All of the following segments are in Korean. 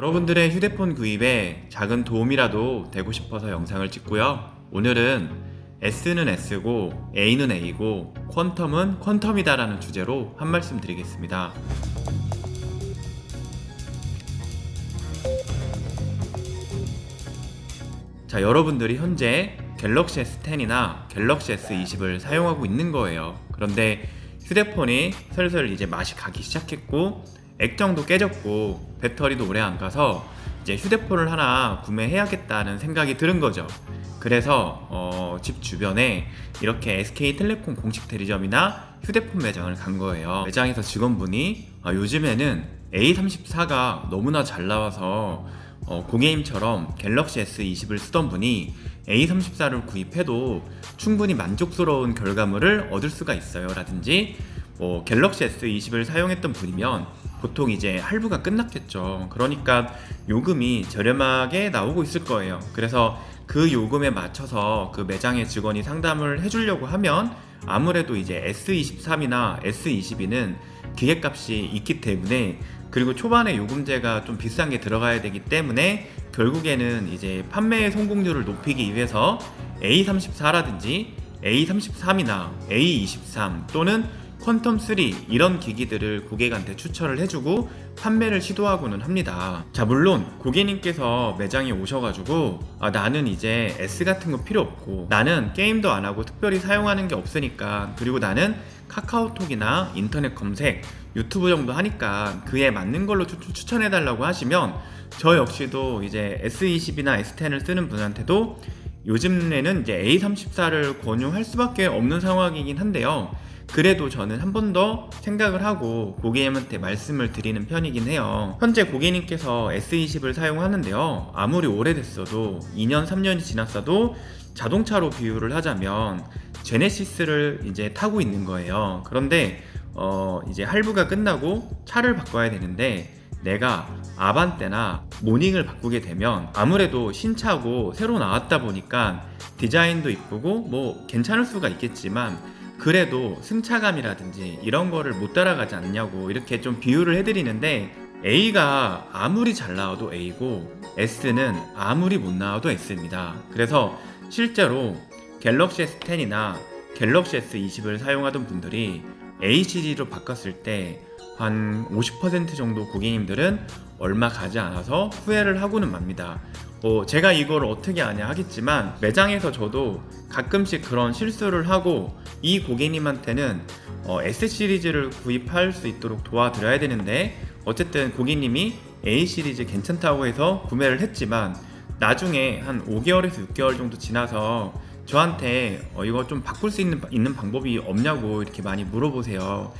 여러분들의 휴대폰 구입에 작은 도움이라도 되고 싶어서 영상을 찍고요. 오늘은 S는 S고 A는 A고 퀀텀은 퀀텀이다라는 주제로 한 말씀 드리겠습니다. 자, 여러분들이 현재 갤럭시 S10이나 갤럭시 S20을 사용하고 있는 거예요. 그런데 휴대폰이 슬슬 이제 맛이 가기 시작했고 액정도 깨졌고 배터리도 오래 안 가서 이제 휴대폰을 하나 구매해야겠다는 생각이 들은 거죠. 그래서 어, 집 주변에 이렇게 SK텔레콤 공식 대리점이나 휴대폰 매장을 간 거예요. 매장에서 직원분이 아, 요즘에는 A34가 너무나 잘 나와서 어, 고객님처럼 갤럭시 S20을 쓰던 분이 A34를 구입해도 충분히 만족스러운 결과물을 얻을 수가 있어요. 라든지 뭐 갤럭시 S20을 사용했던 분이면 보통 이제 할부가 끝났겠죠. 그러니까 요금이 저렴하게 나오고 있을 거예요. 그래서 그 요금에 맞춰서 그 매장의 직원이 상담을 해주려고 하면 아무래도 이제 S23이나 S22는 기계값이 있기 때문에 그리고 초반에 요금제가 좀 비싼 게 들어가야 되기 때문에 결국에는 이제 판매의 성공률을 높이기 위해서 A34라든지 A33이나 A23 또는 퀀텀3 이런 기기들을 고객한테 추천을 해주고 판매를 시도하고는 합니다. 자, 물론 고객님께서 매장에 오셔가지고 아, 나는 이제 S 같은 거 필요 없고 나는 게임도 안 하고 특별히 사용하는 게 없으니까 그리고 나는 카카오톡이나 인터넷 검색, 유튜브 정도 하니까 그에 맞는 걸로 추, 추천해 달라고 하시면 저 역시도 이제 S20이나 S10을 쓰는 분한테도 요즘에는 이제 A34를 권유할 수밖에 없는 상황이긴 한데요. 그래도 저는 한 번 더 생각을 하고 고객님한테 말씀을 드리는 편이긴 해요. 현재 고객님께서 S20을 사용하는데요. 아무리 오래됐어도 2년, 3년이 지났어도 자동차로 비유를 하자면 제네시스를 이제 타고 있는 거예요. 그런데 어 이제 할부가 끝나고 차를 바꿔야 되는데 내가 아반떼나 모닝을 바꾸게 되면 아무래도 신차고 새로 나왔다 보니까 디자인도 이쁘고 뭐 괜찮을 수가 있겠지만 그래도 승차감이라든지 이런 거를 못 따라가지 않냐고 이렇게 좀 비유를 해드리는데 A가 아무리 잘 나와도 A고 S는 아무리 못 나와도 S입니다. 그래서 실제로 갤럭시 S10이나 갤럭시 S20을 사용하던 분들이 A 시리즈로 바꿨을 때 한 50% 정도 고객님들은 얼마 가지 않아서 후회를 하고는 맙니다. 뭐 제가 이걸 어떻게 아냐 하겠지만 매장에서 저도 가끔씩 그런 실수를 하고 이 고객님한테는 어, S 시리즈를 구입할 수 있도록 도와드려야 되는데 어쨌든 고객님이 A 시리즈 괜찮다고 해서 구매를 했지만 나중에 한 5개월에서 6개월 정도 지나서 저한테 어, 이거 좀 바꿀 수 있는, 있는 방법이 없냐고 이렇게 많이 물어보세요.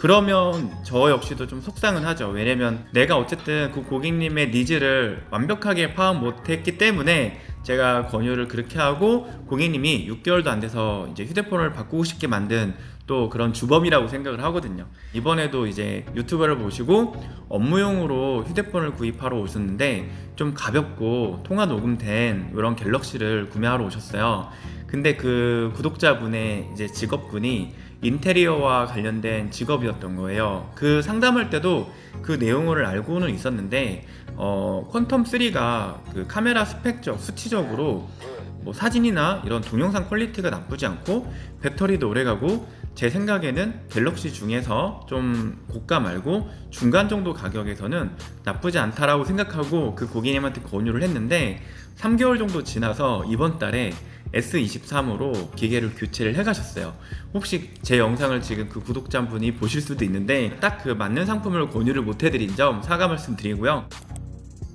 그러면 저 역시도 좀 속상은 하죠. 왜냐면 내가 어쨌든 그 고객님의 니즈를 완벽하게 파악 못했기 때문에 제가 권유를 그렇게 하고 고객님이 6개월도 안 돼서 이제 휴대폰을 바꾸고 싶게 만든 또 그런 주범이라고 생각을 하거든요. 이번에도 이제 유튜버를 보시고 업무용으로 휴대폰을 구입하러 오셨는데 좀 가볍고 통화 녹음된 이런 갤럭시를 구매하러 오셨어요. 근데 그 구독자분의 이제 직업분이 인테리어와 관련된 직업이었던 거예요. 그 상담할 때도 그 내용을 알고는 있었는데 어, 퀀텀 3가 그 카메라 스펙적 수치적으로 뭐 사진이나 이런 동영상 퀄리티가 나쁘지 않고 배터리도 오래가고 제 생각에는 갤럭시 중에서 좀 고가 말고 중간 정도 가격에서는 나쁘지 않다라고 생각하고 그 고객님한테 권유를 했는데 3개월 정도 지나서 이번 달에 S23으로 기계를 교체를 해가셨어요. 혹시 제 영상을 지금 그 구독자분이 보실 수도 있는데 딱 그 맞는 상품을 권유를 못 해드린 점 사과 말씀드리고요.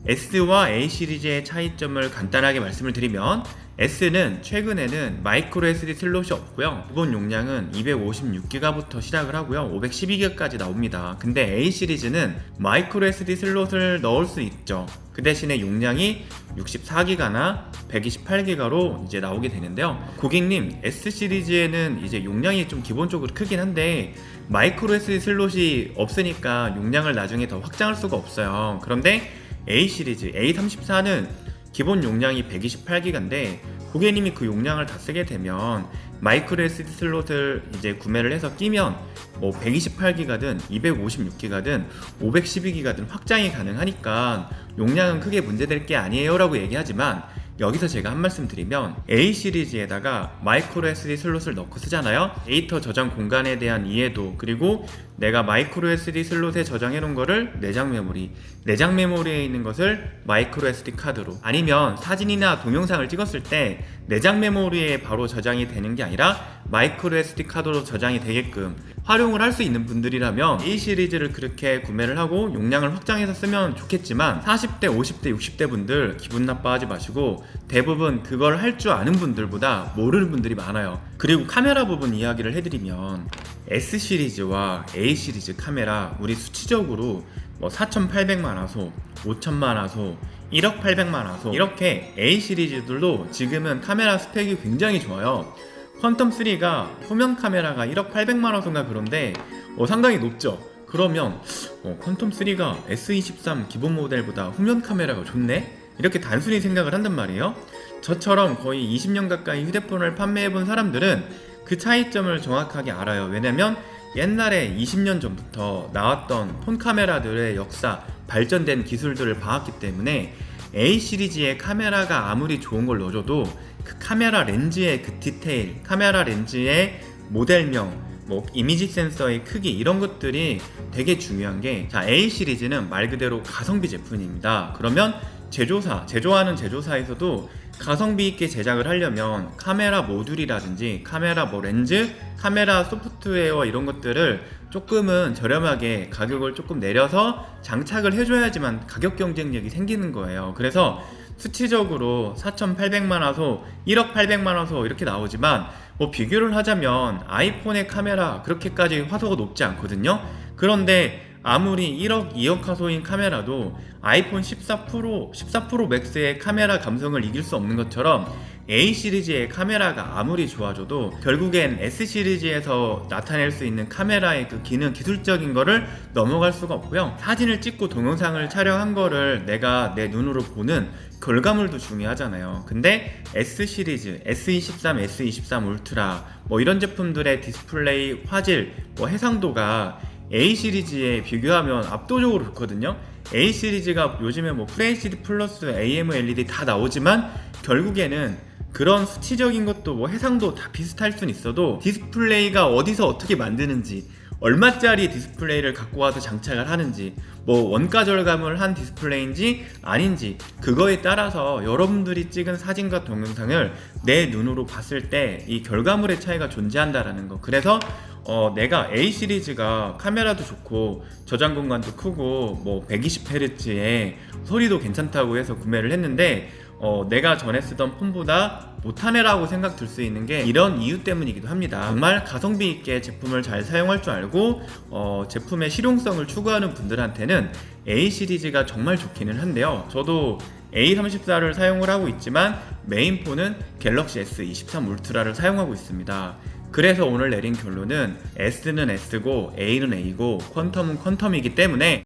S와 A 시리즈의 차이점을 간단하게 말씀을 드리면 S는 최근에는 마이크로 SD 슬롯이 없고요. 기본 용량은 256기가부터 시작을 하고요. 512기가까지 나옵니다. 근데 A 시리즈는 마이크로 SD 슬롯을 넣을 수 있죠. 그 대신에 용량이 64기가나 128기가로 이제 나오게 되는데요. 고객님, S 시리즈에는 이제 용량이 좀 기본적으로 크긴 한데 마이크로 SD 슬롯이 없으니까 용량을 나중에 더 확장할 수가 없어요. 그런데 A 시리즈 A34는 기본 용량이 128기가인데 고객님이 그 용량을 다 쓰게 되면 마이크로 SD 슬롯을 이제 구매를 해서 끼면 뭐 128기가든 256기가든 512기가든 확장이 가능하니까 용량은 크게 문제될 게 아니에요 라고 얘기하지만 여기서 제가 한 말씀 드리면 A 시리즈에다가 마이크로 SD 슬롯을 넣고 쓰잖아요. 데이터 저장 공간에 대한 이해도 그리고 내가 마이크로 SD 슬롯에 저장해 놓은 거를 내장 메모리, 내장 메모리에 있는 것을 마이크로 SD 카드로 아니면 사진이나 동영상을 찍었을 때 내장 메모리에 바로 저장이 되는 게 아니라 마이크로 SD 카드로 저장이 되게끔 활용을 할 수 있는 분들이라면 A 시리즈를 그렇게 구매를 하고 용량을 확장해서 쓰면 좋겠지만 40대, 50대, 60대 분들 기분 나빠하지 마시고 대부분 그걸 할 줄 아는 분들보다 모르는 분들이 많아요. 그리고 카메라 부분 이야기를 해드리면 S 시리즈와 A 시리즈 카메라 우리 수치적으로 뭐 4,800만 화소, 5천만 화소, 1억 800만 화소 이렇게 A 시리즈들도 지금은 카메라 스펙이 굉장히 좋아요. 퀀텀 3가 후면 카메라가 1억 800만 화소인가 그런데 어, 상당히 높죠. 그러면 어, 퀀텀 3가 S23 기본 모델보다 후면 카메라가 좋네? 이렇게 단순히 생각을 한단 말이에요. 저처럼 거의 20년 가까이 휴대폰을 판매해 본 사람들은 그 차이점을 정확하게 알아요. 왜냐면 옛날에 20년 전부터 나왔던 폰 카메라들의 역사, 발전된 기술들을 봐왔기 때문에 A 시리즈의 카메라가 아무리 좋은 걸 넣어줘도 그 카메라 렌즈의 그 디테일, 카메라 렌즈의 모델명, 뭐 이미지 센서의 크기 이런 것들이 되게 중요한 게 자, A 시리즈는 말 그대로 가성비 제품입니다. 그러면 제조사, 제조하는 제조사에서도 가성비 있게 제작을 하려면 카메라 모듈이라든지 카메라 뭐 렌즈, 카메라 소프트웨어 이런 것들을 조금은 저렴하게 가격을 조금 내려서 장착을 해줘야지만 가격 경쟁력이 생기는 거예요. 그래서 수치적으로 4,800만 화소, 1억 800만 화소 이렇게 나오지만 뭐 비교를 하자면 아이폰의 카메라 그렇게까지 화소가 높지 않거든요. 그런데 아무리 1억, 2억 화소인 카메라도 아이폰 14 프로, 14 프로 맥스의 카메라 감성을 이길 수 없는 것처럼 A 시리즈의 카메라가 아무리 좋아져도 결국엔 S 시리즈에서 나타낼 수 있는 카메라의 그 기능, 기술적인 거를 넘어갈 수가 없고요. 사진을 찍고 동영상을 촬영한 거를 내가 내 눈으로 보는 결과물도 중요하잖아요. 근데 S 시리즈, S23, S23 울트라 뭐 이런 제품들의 디스플레이 화질, 뭐 해상도가 A 시리즈에 비교하면 압도적으로 좋거든요. A 시리즈가 요즘에 뭐 FHD 플러스, AMOLED 다 나오지만 결국에는 그런 수치적인 것도 뭐 해상도 다 비슷할 순 있어도 디스플레이가 어디서 어떻게 만드는지 얼마짜리 디스플레이를 갖고 와서 장착을 하는지 뭐 원가 절감을 한 디스플레이인지 아닌지 그거에 따라서 여러분들이 찍은 사진과 동영상을 내 눈으로 봤을 때 이 결과물의 차이가 존재한다라는 거 그래서 어, 내가 A 시리즈가 카메라도 좋고 저장 공간도 크고 뭐 120Hz에 소리도 괜찮다고 해서 구매를 했는데 어, 내가 전에 쓰던 폰보다 못하네라고 생각 들 수 있는 게 이런 이유 때문이기도 합니다. 정말 가성비 있게 제품을 잘 사용할 줄 알고 어, 제품의 실용성을 추구하는 분들한테는 A 시리즈가 정말 좋기는 한데요. 저도 A34를 사용을 하고 있지만 메인폰은 갤럭시 S23 울트라를 사용하고 있습니다. 그래서 오늘 내린 결론은 S는 S고 A는 A고 퀀텀은 퀀텀이기 때문에